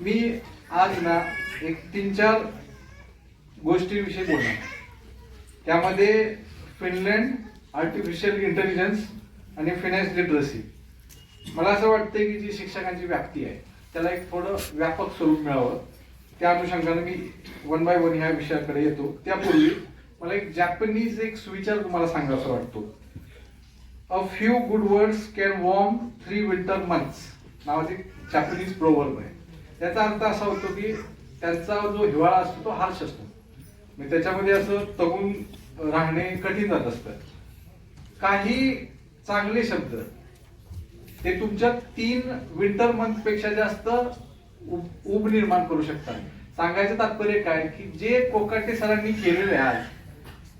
मी आज ना एक तीन चार गोष्टीविषयी बोलणार. त्यामध्ये फिनलँड आर्टिफिशियल इंटेलिजन्स आणि फिनान्स लिटरसी मला असं वाटतं की जी शिक्षकांची व्याप्ती आहे त्याला एक थोडं व्यापक स्वरूप मिळावं. त्या अनुषंगाने मी वन बाय वन ह्या विषयाकडे येतो. त्यापूर्वी मला एक जॅपनीज एक सुविचार तुम्हाला सांगायचा वाटतो. A few good words can warm three winter months नावाचे जॅपनीज प्रोवर्ब आहे. त्याचा अर्थ असा होतो की त्यांचा जो हिवाळा असतो तो हार्श असतो. म्हणजे त्याच्यामध्ये असं तगून राहणे कठीण जात असतं. काही चांगले शब्द ते तुमच्या तीन विंटर मंथपेक्षा जास्त उब निर्माण करू शकतात. सांगायचं तात्पर्य काय की जे कोकाटे सरांनी केलेले आहे आज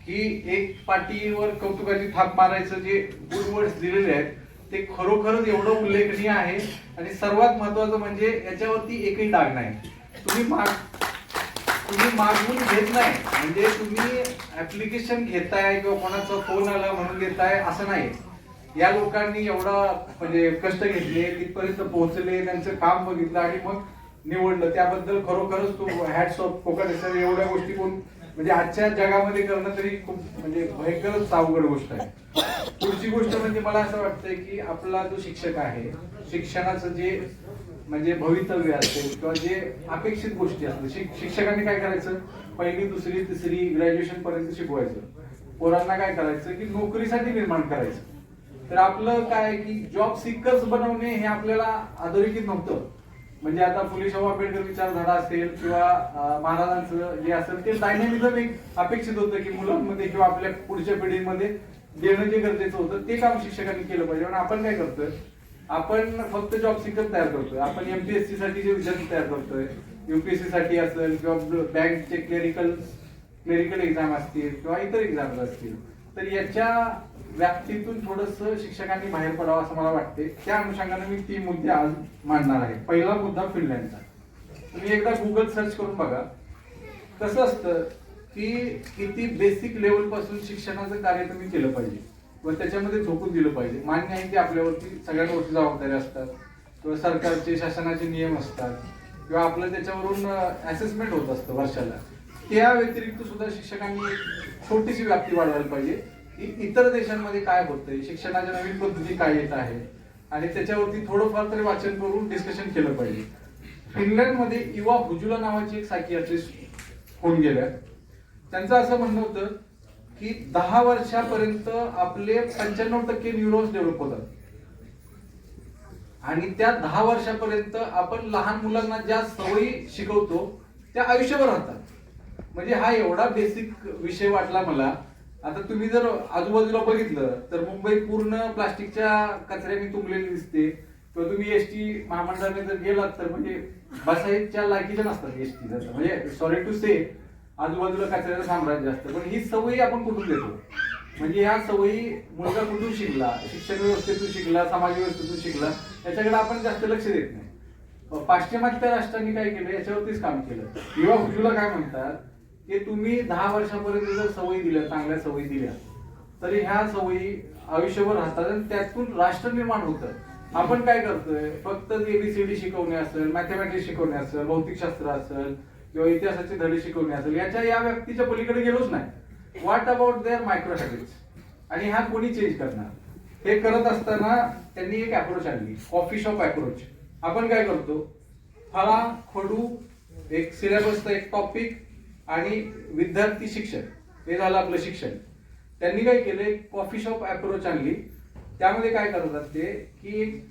की एक पाठीवर कौतुकाची थाप मारायचं जे गुड वर्ड्स दिलेले आहेत ते खरोखरच एवढं उल्लेखनीय आहे. आणि सर्वात महत्वाचं म्हणजे याच्यावरती एकही डाग नाही. तुम्ही माग तुम्ही मागून घेत नाही. म्हणजे तुम्ही ऍप्लिकेशन घेताय किंवा कोणाचा फोन आला म्हणून घेताय असं नाही. या लोकांनी एवढा म्हणजे कष्ट घेतले तिथपर्यंत पोहोचले त्यांचं काम बघितलं आणि मग निवडलं. त्याबद्दल खरोखरच तू हॅट्स ऑफ कोकण एवढ्या गोष्टी कोण म्हणजे आजच्या जगामध्ये करणं तरी खूप म्हणजे भयंकरच अवघड गोष्ट आहे. पुढची गोष्ट म्हणजे मला असं वाटतंय की आपला जो शिक्षक आहे शिक्षणाचं जे म्हणजे भवितव्य असेल किंवा जे अपेक्षित गोष्टी असतील शिक्षकांनी काय करायचं? पहिली दुसरी तिसरी ग्रॅज्युएशन पर्यंत शिकवायचं. पोरांना काय करायचं? की नोकरीसाठी निर्माण करायचं. तर आपलं काय की जॉब सिकर्स बनवणे हे आपल्याला अधोरेखित नव्हतं. म्हणजे आता फुले शाहू आंबेडकर विचारधारा असेल किंवा महाराजांचं जे असेल ते डायनॅमिझम एक अपेक्षित होतं की मुलांमध्ये किंवा आपल्या पुढच्या पिढीमध्ये देणं जे गरजेचं होतं ते काम शिक्षकांनी केलं पाहिजे. आणि आपण काय करतोय? आपण फक्त जॉब सिकर तयार करतोय. आपण एमपीएससी साठी जे विद्यार्थी तयार करतोय. युपीएससी साठी असेल किंवा बँकचे क्लेरिकल क्लेरिकल एक्झाम असतील किंवा इतर एक्झाम्स असतील. तर याच्या व्याप्तीतून थोडस शिक्षकांनी बाहेर पडावं असं मला वाटते त्या अनुषंगाने मी तीन मुद्दे आज मांडणार आहे. पहिला मुद्दा फिनलँडचा तुम्ही एकदा गुगल सर्च करून बघा. कसं असतं की किती बेसिक लेवलपासून शिक्षणाचं कार्य तुम्ही केलं पाहिजे. व त्याच्यामध्ये झोकून दिलं पाहिजे. मान्य आहे की आपल्यावरती सगळ्यांवरती जबाबदारी असतात. किंवा सरकारचे शासनाचे नियम असतात. किंवा आपलं त्याच्यावरून असेसमेंट होत असतं वर्षाला. त्या व्यतिरिक्त सुद्धा शिक्षकांनी एक छोटीशी व्याप्ती वाढवायला पाहिजे. की इतर देशांमध्ये काय होतंय? शिक्षणाच्या नवीन पद्धती काय येत आहे आणि त्याच्यावरती थोडंफार तरी वाचन करून डिस्कशन केलं पाहिजे. फिनलंडमध्ये इवा हुजुला नावाची एक सायकियाट्रिस्ट होऊन गेल्या. त्यांचं असं म्हणणं होतं की दहा वर्षापर्यंत आपले पंच्याण्णव टक्के न्यूरॉन्स डेव्हलप होतात. आणि त्या दहा वर्षापर्यंत आपण लहान मुलांना ज्या सवयी शिकवतो त्या आयुष्यभर राहतात. म्हणजे हा एवढा बेसिक विषय वाटला मला. आता तुम्ही जर आजूबाजूला बघितलं तर मुंबई पूर्ण प्लास्टिकच्या कचऱ्याने तुंबलेली दिसते. किंवा तुम्ही एसटी महामंडळाने जर गेलात तर म्हणजे बसायच्या लायकीच्या नसतात एसटी म्हणजे सॉरी टू से आजूबाजूला कचऱ्याचं साम्राज्य असतं. पण ही सवयी आपण कुठून देतो? म्हणजे ह्या सवयी मुलगा कुठून शिकला? शिक्षण व्यवस्थेतून शिकला? समाज व्यवस्थेतून शिकला? याच्याकडे आपण जास्त लक्ष देत नाही. पाश्चिमात्य राष्ट्रांनी काय केलं? याच्यावरतीच काम केलं. युवा हुजूला काय म्हणतात? की तुम्ही दहा वर्षापर्यंत जर सवयी दिल्या चांगल्या सवयी दिल्या तरी ह्या सवयी आयुष्यभर राहतात आणि त्यातून राष्ट्र निर्माण होतं. आपण काय करतोय? फक्त एबीसीडी शिकवणे असेल मॅथमॅटिक्स शिकवणे असेल भौतिकशास्त्र असेल किंवा इतिहासाचे धडे शिकवणे असेल याच्या या व्यक्तीच्या पलीकडे गेलोच नाही. What about their micro habits आणि हा कोणी चेंज करणार? हे करत असताना त्यांनी एक अप्रोच आणली कॉफी शॉप अप्रोच आपण काय करतो? फळा खडू एक सिलेबसचा एक टॉपिक आणि विद्यार्थी शिक्षण हे झालं आपलं शिक्षण. त्यांनी काय केलं कॉफी शॉप अप्रोच आणली. त्यामध्ये काय करतात ते की एक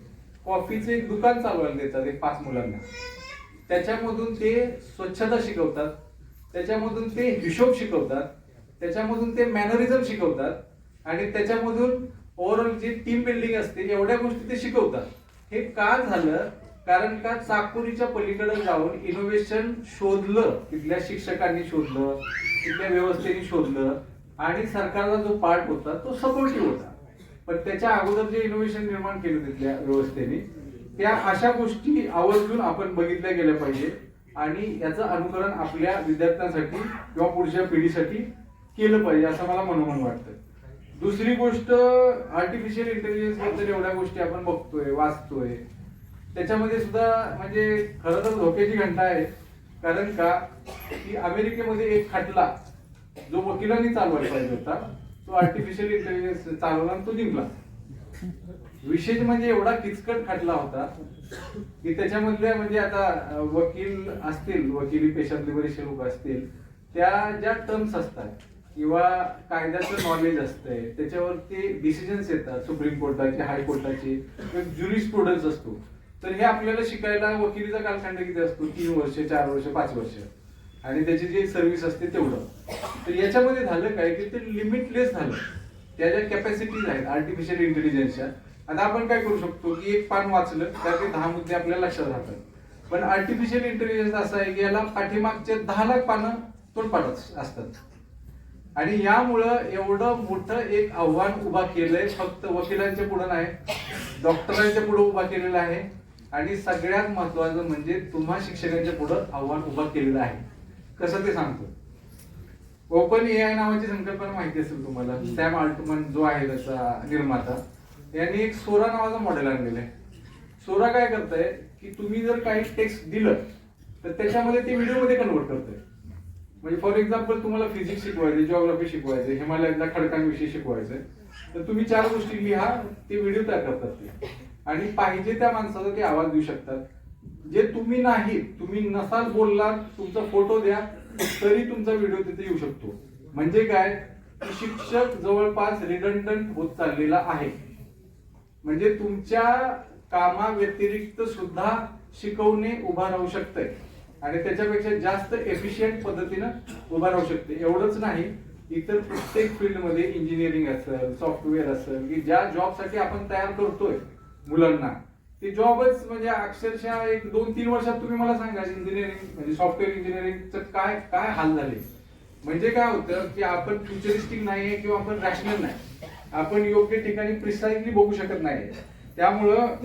कॉफीचे एक दुकान चालवायला देतात एक पाच मुलांना. त्याच्यामधून ते स्वच्छता शिकवतात. त्याच्यामधून ते हिशोब शिकवतात. त्याच्यामधून ते मॅनरिझम शिकवतात. आणि त्याच्यामधून ओव्हरऑल जी टीम बिल्डिंग असते एवढ्या गोष्टी ते शिकवतात. हे का झालं कारण का चाकोरीच्या पलीकडे जाऊन इनोव्हेशन शोधलं तिथल्या शिक्षकांनी शोधलं तिथल्या व्यवस्थेने शोधलं आणि सरकारचा जो पार्ट होता तो सपोर्टिव्ह होता. पण त्याच्या अगोदर जे इनोव्हेशन निर्माण केलं तिथल्या व्यवस्थेने त्या अशा गोष्टी आवर्जून आपण बघितल्या गेल्या पाहिजे. आणि याचं अनुकरण आपल्या विद्यार्थ्यांसाठी किंवा पुढच्या पिढीसाठी केलं पाहिजे असं मला मनोमन वाटतं. दुसरी गोष्ट आर्टिफिशियल इंटेलिजन्सबद्दल एवढ्या गोष्टी आपण बघतोय वाचतोय. त्याच्यामध्ये सुद्धा म्हणजे खरं तर धोक्याची घंटा आहे. कारण का? की अमेरिकेमध्ये एक खटला जो वकिलांनी चालवायला पाहिजे होता तो आर्टिफिशियल इंटेलिजन्स चालवला आणि तो जिंकला. विशेष म्हणजे एवढा किचकट खटला होता की त्याच्यामधल्या म्हणजे आता वकील असतील वकिली पेशातले बरेचसे लोक असतील त्या ज्या टर्म्स असतात किंवा कायद्याचं नॉलेज असतंय त्याच्यावरती डिसिजन्स येतात सुप्रीम कोर्टाचे हायकोर्टाचे ज्युरी स्टुडंट्स असतो. तर हे आपल्याला शिकायला वकिलीचा कालखंड किती असतो? तीन वर्ष चार वर्ष पाच वर्ष. आणि त्याची जी सर्व्हिस असते तेवढं. तर याच्यामध्ये झालं काय की ते लिमिटलेस झालं. त्या ज्या कॅपॅसिटीज आहेत आर्टिफिशियल इंटेलिजन्सच्या आता आपण काय करू शकतो की एक पान वाचलं तर ते दहा मुद्दे आपल्या लक्षात राहतात. पण आर्टिफिशियल इंटेलिजन्स असं आहे की याला पाठीमागचे दहा लाख पानं तोंडपाठच असतात. आणि यामुळं एवढं मोठं एक आव्हान उभा केलंय फक्त वकिलांच्या पुढं नाही डॉक्टरांच्या पुढे उभा केलेलं आहे. आणि सगळ्यात महत्वाचं म्हणजे तुम्हा शिक्षकांच्या पुढं आव्हान उभा केलेलं आहे. कसं ते सांगतो? ओपन ए आय नावाची संकल्पना माहिती असेल तुम्हाला. सॅम आल्टमन जो आहे त्याचा निर्माता यांनी एक सोरा नावाचा मॉडेल आणलेलं आहे. सोरा काय करतंय की तुम्ही जर काही टेक्स्ट दिलं तर त्याच्यामध्ये ते व्हिडिओमध्ये कन्वर्ट करतंय. म्हणजे फॉर एक्झाम्पल तुम्हाला फिजिक्स शिकवायचे जिओग्राफी शिकवायचे हिमालयातल्या खडकांविषयी शिकवायचं तर तुम्ही चार गोष्टी लिहा ते व्हिडिओ तयार करतात ते. आणि पाहिजे त्या माणसाचा ते आवाज देऊ शकतात. जे तुम्ही नाही तुम्ही नसाल बोललात तुमचा फोटो द्या तरी तुमचा व्हिडिओ तिथे येऊ शकतो. म्हणजे काय? शिक्षक जवळपास रिडंडंट होत चाललेला आहे. म्हणजे तुमच्या कामा व्यतिरिक्त सुद्धा शिकवणे उभा राहू शकते आणि त्याच्यापेक्षा जास्त एफिशियंट पद्धतीनं उभा राहू शकते. एवढंच नाही इतर प्रत्येक फील्डमध्ये इंजिनिअरिंग असेल सॉफ्टवेअर असेल की ज्या जॉबसाठी आपण तयार करतोय मुलांना. ते जॉबच म्हणजे अक्षरशः एक दोन तीन वर्षात तुम्ही मला सांगा इंजिनिअरिंग म्हणजे सॉफ्टवेअर इंजिनिअरिंगचं काय काय हाल झाले? म्हणजे काय होतं की आपण फ्युचरिस्टिक नाहीये किंवा आपण रॅशनल नाही. आपण योग्य ठिकाणी प्रिसाइजली बघू शकत नाही त्यामुळं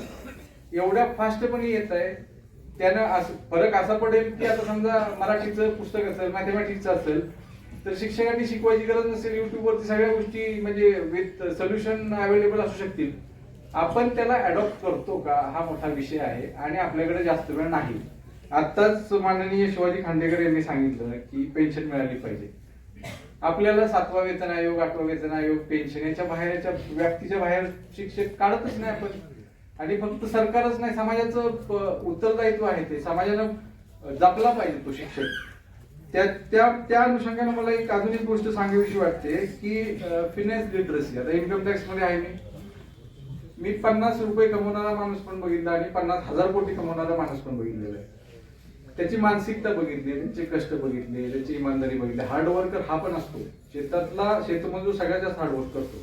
एवढ्या फास्टपणे येत आहे त्यानं असं फरक असा पडेल की आता समजा मराठीचं पुस्तक असेल मॅथमॅटिक्सचं असेल तर शिक्षकांनी शिकवायची गरज नसेल युट्यूबवरती सगळ्या गोष्टी म्हणजे विथ सोल्युशन अवेलेबल असू शकतील. आपण त्याला अडॉप्ट करतो का? हा मोठा विषय आहे आणि आपल्याकडे जास्त वेळ नाही. आत्ताच माननीय शिवाजी खांडेकर यांनी सांगितलं की पेन्शन मिळाली पाहिजे. आपल्याला सातवा वेतन आयोग आठवा वेतन आयोग पेन्शन याच्या बाहेरच्या व्याप्तीच्या बाहेर शिक्षक काढतच नाही आपण. आणि फक्त सरकारच नाही समाजाचं उत्तरदायित्व आहे ते. समाजानं जपला पाहिजे तो शिक्षक. त्या त्या त्या अनुषंगाने मला एक अजून एक गोष्ट सांगावीशी वाटते की फिनान्स लिटरसी आता इन्कम टॅक्समध्ये आहे मी. मी पन्नास रुपये कमवणारा माणूस पण बघितला आणि पन्नास हजार कोटी कमवणारा माणूस पण बघितलेला आहे. त्याची मानसिकता बघितली त्यांचे कष्ट बघितले त्याची इमानदारी बघितली. हार्डवर्कर हा पण असतो. शेतातला शेतमजूर सगळ्यात जास्त हार्डवर्क करतो.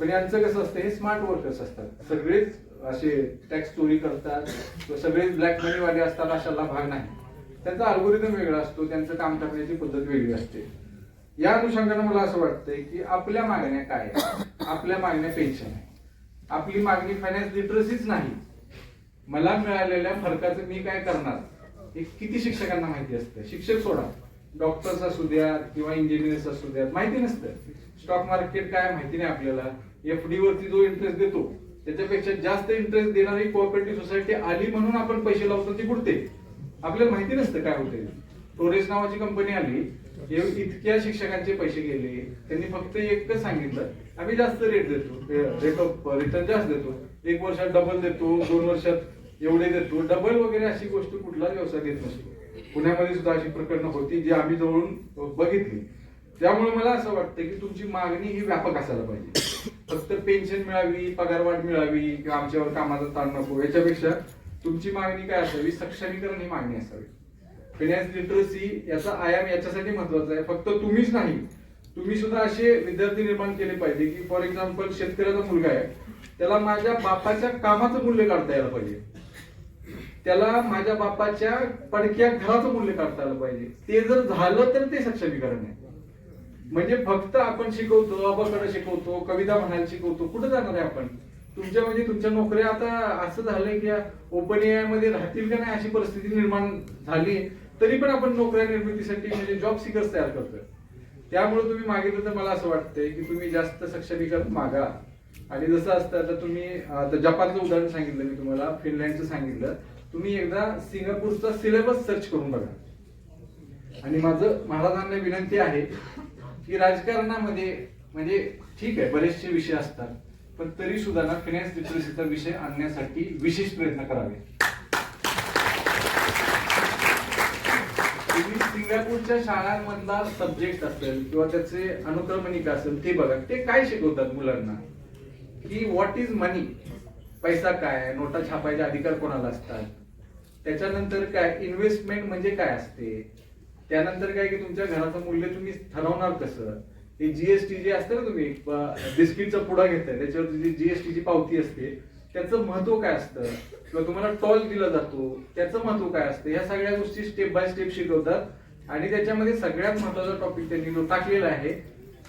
पण यांचं कसं असतं हे स्मार्ट वर्कर्स असतात. सगळेच असे टॅक्स चोरी करतात सगळेच ब्लॅक मनीवाले असतात अशाला भाग नाही. त्यांचा अल्गोरिदम वेगळा असतो त्यांचं काम करण्याची पद्धत वेगळी असते. या अनुषंगाने मला असं वाटतंय की आपल्या मागण्या काय आहेत? आपल्या मागण्या पेन्शन आहे आपली मागणी फायनान्स लिटरसीच नाही. मला मिळालेल्या फरकाचं मी काय करणार? हे किती शिक्षकांना माहिती असतं? शिक्षक सोडा. डॉक्टर्स असू द्या किंवा इंजिनियर्स असू द्या माहिती नसतं. स्टॉक मार्केट काय माहिती नाही आपल्याला. एफ डी वरती जो इंटरेस्ट देतो त्याच्यापेक्षा जास्त इंटरेस्ट देणारी कोऑपरेटिव्ह सोसायटी आली म्हणून आपण पैसे लावतो ती बुडते आपल्याला माहिती नसतं काय होते टोरेस नावाची कंपनी आली. इतक्या शिक्षकांचे पैसे गेले त्यांनी फक्त एकच सांगितलं आम्ही जास्त रेट देतो रेट ऑफ रिटर्न जास्त देतो. एक वर्षात डबल देतो दोन वर्षात एवढे देतो. डबल वगैरे अशी गोष्ट कुठलाच व्यवसाय देत नसतो. पुण्यामध्ये सुद्धा अशी प्रकरणं होती जी आम्ही जवळून बघितली. त्यामुळे मला असं वाटतं की तुमची मागणी ही व्यापक असायला पाहिजे. फक्त पेन्शन मिळावी पगारवाढ मिळावी किंवा आमच्यावर कामाचा ताण नको याच्यापेक्षा तुमची मागणी काय असावी? सक्षमीकरण ही मागणी असावी. फिनान्स लिटरसी याचा आयाम याच्यासाठी महत्त्वाचा आहे. फक्त तुम्हीच नाही तुम्ही सुद्धा असे विद्यार्थी निर्माण केले पाहिजे की फॉर एक्झाम्पल शेतकऱ्याचा मुलगा आहे. त्याला माझ्या बापाच्या कामाचं मूल्य काढता यायला पाहिजे. त्याला माझ्या बापाच्या पडक्या घराचं मूल्य काढता आलं पाहिजे. ते जर झालं तर ते सक्षमीकरण आहे. म्हणजे फक्त आपण शिकवतो अबाकडे शिकवतो कविता म्हणायला शिकवतो कुठे जाणार आहे आपण? तुमच्या म्हणजे तुमच्या नोकऱ्या आता असं झालंय की ओपन ए मध्ये राहतील का नाही अशी परिस्थिती निर्माण झाली तरी पण आपण नोकऱ्या निर्मितीसाठी म्हणजे जॉब सिकर्स तयार करतोय. त्यामुळे तुम्ही मागितलं तर मला असं वाटतंय की तुम्ही जास्त सक्षमीकरण मागा. आणि जसं असतं आता तुम्ही आता जपानचं उदाहरण सांगितलं मी तुम्हाला फिनलँडचं सांगितलं. तुम्ही एकदा सिंगापूरचा सिलेबस सर्च करून बघा. आणि माझं महाराजांना विनंती आहे की राजकारणामध्ये म्हणजे ठीक आहे बरेचसे विषय असतात पण तरी सुद्धा ना फिनान्स लिटरसीचा विषय आणण्यासाठी विशेष प्रयत्न करावे. तुम्ही शाळांमधला सब्जेक्ट असेल किंवा त्याचे अनुक्रमणिका असेल ते बघा. ते काय शिकवतात मुलांना? की व्हॉट इज मनी पैसा काय नोटा छापायचे अधिकार कोणाला असतात? त्याच्यानंतर काय? इन्व्हेस्टमेंट म्हणजे काय असते? त्यानंतर काय की तुमच्या घराचं मूल्य तुम्ही ठरवणार कसं? हे जीएसटी जे असतं ना तुम्ही बिस्किटचा पुडा घेताय त्याच्यावर जी जीएसटी ची पावती असते त्याचं महत्त्व काय असतं? किंवा तुम्हाला टॉल दिला जातो त्याचं महत्त्व काय असतं? ह्या सगळ्या गोष्टी स्टेप बाय स्टेप शिकवतात. आणि त्याच्यामध्ये सगळ्यात महत्त्वाचा टॉपिक त्यांनी जो टाकलेला आहे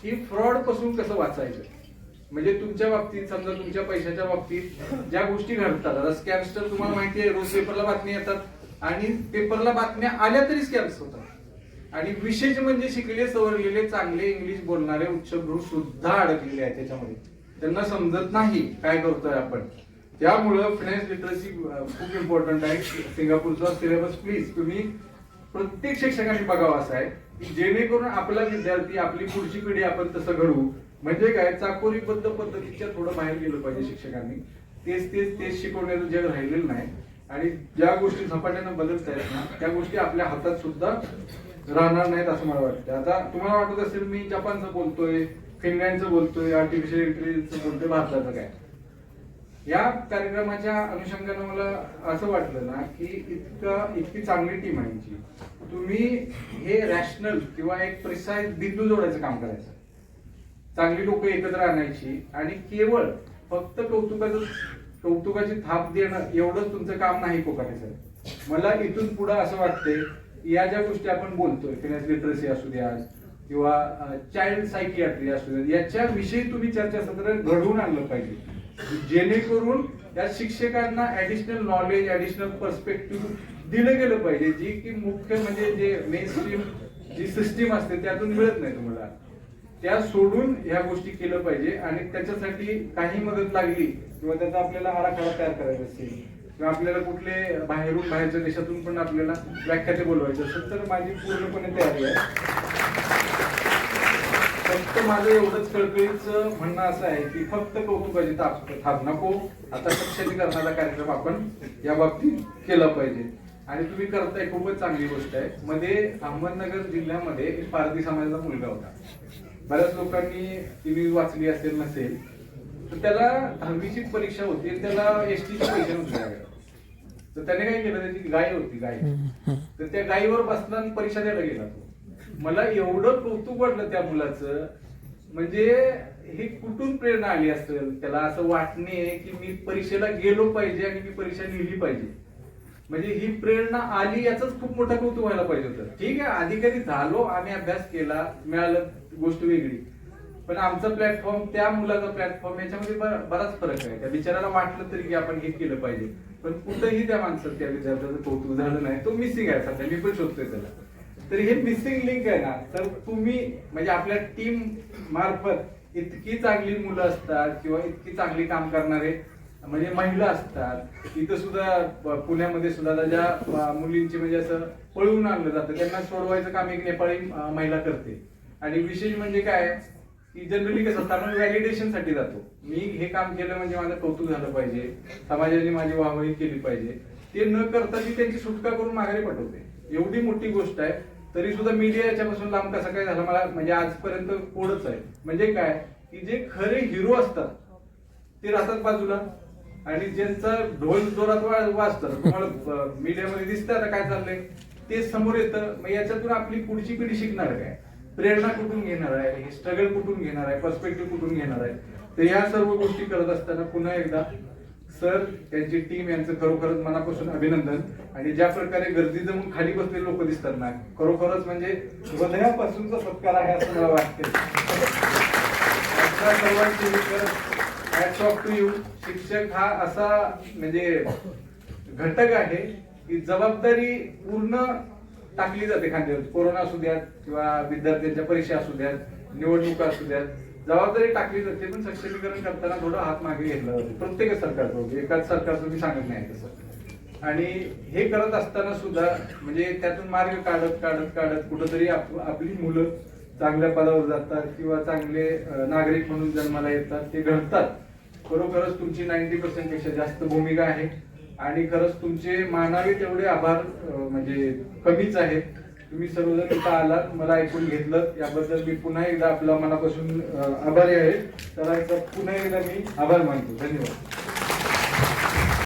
की फ्रॉडपासून कसं वाचायचं? म्हणजे तुमच्या बाबतीत समजा तुमच्या पैशाच्या बाबतीत ज्या गोष्टी घडतात आता तर तुम्हाला माहिती आहे रोज पेपरला बातम्या येतात आणि पेपरला बातम्या आल्या तरी स्कॅम्स होतात. आणि विशेष म्हणजे शिकले सवरलेले चांगले इंग्लिश बोलणारे उच्चभ्रू सुद्धा अडकलेले आहेत त्याच्यामध्ये. त्यांना समजत नाही काय करतोय आपण. त्यामुळं फायनान्स लिटरसी खूप इम्पॉर्टंट आहे. सिंगापूरचा सिलेबस प्लीज तुम्ही प्रत्येक शिक्षकांनी बघावा असा आहे की जेणेकरून आपला विद्यार्थी आपली पुढची पिढी आपण तसं घडवू. म्हणजे काय? चाकोरीबद्ध पद्धतीच्या थोडं बाहेर गेलं पाहिजे शिक्षकांनी. तेच तेच तेच शिकवण्याचं जग राहिलेलं नाही. आणि ज्या गोष्टी झपाट्यानं बदलत आहेत ना त्या गोष्टी आपल्या हातात सुद्धा राहणार नाहीत असं मला वाटतं. आता तुम्हाला वाटत असेल मी जपानचं बोलतोय फिनलँडचं बोलतोय आर्टिफिशियल इंटेलिजन्सचं बोलतोय भारताचं काय? या कार्यक्रमाच्या अनुषंगानं मला असं वाटलं ना की इतकं इतकी चांगली टीम आहे यांची. तुम्ही हे रॅशनल किंवा एक प्रिसाईज बिंदू जोडायचं काम करायचं. चांगली लोक एकत्र आणायची आणि केवळ फक्त कौतुकाचं कौतुकाची थाप देणं एवढंच तुमचं काम नाही कोकाटेचं. मला इथून पुढं असं वाटतंय या ज्या गोष्टी आपण बोलतोय फिनान्स लिटरसी असू द्या किंवा चाइल्ड सायकियाट्री असू द्या याच्या विषयी तुम्ही चर्चासत्र घडवून आणलं पाहिजे. जेणेकरून या शिक्षकांना ऍडिशनल नॉलेज ऍडिशनल पर्स्पेक्टिव्ह दिलं गेलं पाहिजे. जी की मुख्य म्हणजे जे मेन स्ट्रीम जी सिस्टीम असते त्यातून मिळत नाही तुम्हाला. त्या सोडून ह्या गोष्टी केलं पाहिजे आणि त्याच्यासाठी काही मदत लागली किंवा त्याचा आपल्याला आराखडा तयार करायचा असेल किंवा आपल्याला कुठले बाहेरून बाहेरच्या देशातून पण आपल्याला व्याख्याते बोलवायचं असेल तर माझी पूर्णपणे तयारी आहे. फक्त माझं एवढंच कळकळीचं म्हणणं असं आहे की फक्त कौतुकाची थाप नको. आता सक्षमीकरणाचा कार्यक्रम आपण या बाबतीत केला पाहिजे. आणि तुम्ही करताय खूपच चांगली गोष्ट आहे. मध्ये अहमदनगर जिल्ह्यामध्ये एक पारधी समाजाचा मुलगा होता. बऱ्याच लोकांनी न्यूज वाचली असेल नसेल तर त्याला दहावीची परीक्षा होती त्याला एस टीचे पैसे नव्हते. तर त्याने काय केलं त्याची गाय होती गाय. तर त्या गायीवर बसला आणि परीक्षा द्यायला गेला तो. मला एवढं कौतुक वाटलं त्या मुलाचं. म्हणजे ही कुठून प्रेरणा आली असेल? त्याला असं वाटणे की मी परीक्षेला गेलो पाहिजे आणि मी परीक्षा लिहिली पाहिजे. म्हणजे ही प्रेरणा आली याच खूप मोठं कौतुक व्हायला पाहिजे होतं. ठीक आहे आधी कधी झालो आम्ही अभ्यास केला मिळालं गोष्ट वेगळी. पण आमचा प्लॅटफॉर्म त्या मुलाचा प्लॅटफॉर्म याच्यामध्ये बराच फरक आहे. त्या बिचाराला वाटलं तरी की आपण हे केलं पाहिजे. पण कुठंही त्या माणसात त्या विद्यार्थ्याचं कौतुक झालं नाही. तो मिसिंग आहे सध्या. मी पण शोधतोय त्याला. तर हे मिसिंग लिंक आहे ना. तर तुम्ही म्हणजे आपल्या टीम मार्फत इतकी चांगली मुलं असतात किंवा इतकी चांगली काम करणारे म्हणजे महिला असतात इथं सुद्धा पुण्यामध्ये सुद्धा ज्या मुलींची म्हणजे असं पळवून आणलं जातं त्यांना सोडवायचं काम एक नेपाळी महिला करते. आणि विशेष म्हणजे काय की जनरली कसं असतं आपण व्हॅलिडेशनसाठी जातो. मी हे काम केलं म्हणजे माझं कौतुक झालं पाहिजे समाजाने माझी वाहवाही केली पाहिजे. ते न करता ती त्यांची सुटका करून माघारी पाठवते. एवढी मोठी गोष्ट आहे. तरी सुद्धा मीडिया याच्यापासून लांब कसा काय झाला? मला म्हणजे आजपर्यंत कोडच आहे. म्हणजे काय? की जे खरे हिरो असतात ते राहतात बाजूला. आणि ज्यांचा ढोल जोरात वाजतात तुम्हाला मीडियामध्ये दिसतं आता काय चाललंय ते समोर येतं. मग याच्यातून आपली पुढची पिढी शिकणार काय? प्रेरणा कुठून घेणार आहे? स्ट्रगल कुठून घेणार आहे? पर्स्पेक्टिव्ह कुठून घेणार आहे? तर ह्या सर्व गोष्टी करत असताना पुन्हा एकदा सर त्यांची टीम यांचं खरोखरच मनापासून अभिनंदन. आणि ज्या प्रकारे गर्दी जमून खाली बसलेले लोक दिसतात ना खरोखरच म्हणजे हृदयापासूनचा सत्कार आहे असं मला वाटते यू शिक्षक हा असा म्हणजे घटक आहे की जबाबदारी पूर्ण टाकली जाते खांद्यावर. कोरोना असू द्यात किंवा विद्यार्थ्यांच्या परीक्षा असू द्यात निवडणुका असू द्यात. जबाबदारी टाकली जाते पण सक्षमीकरण करताना थोडं हात मागे घेतला जातो. प्रत्येक सरकारचं एकाच सरकारचं मी सांगत नाही तसं. आणि हे करत असताना सुद्धा म्हणजे त्यातून मार्ग काढत काढत काढत कुठंतरी आप- आपली मुलं चांगल्या पदावर जातात किंवा चांगले नागरिक म्हणून जन्माला येतात ते घडतात. खरोखरच तुमची नाईन्टी पर्सेंटपेक्षा जास्त भूमिका आहे. आणि खरंच तुमचे मानावे तेवढे आभार म्हणजे कमीच आहेत. तुम्ही सर्वजण इथं आलात मला ऐकून घेतलं. याबद्दल मी पुन्हा एकदा आपला मनापासून आभारी आहे. तर पुन्हा एकदा मी आभार मानतो. धन्यवाद.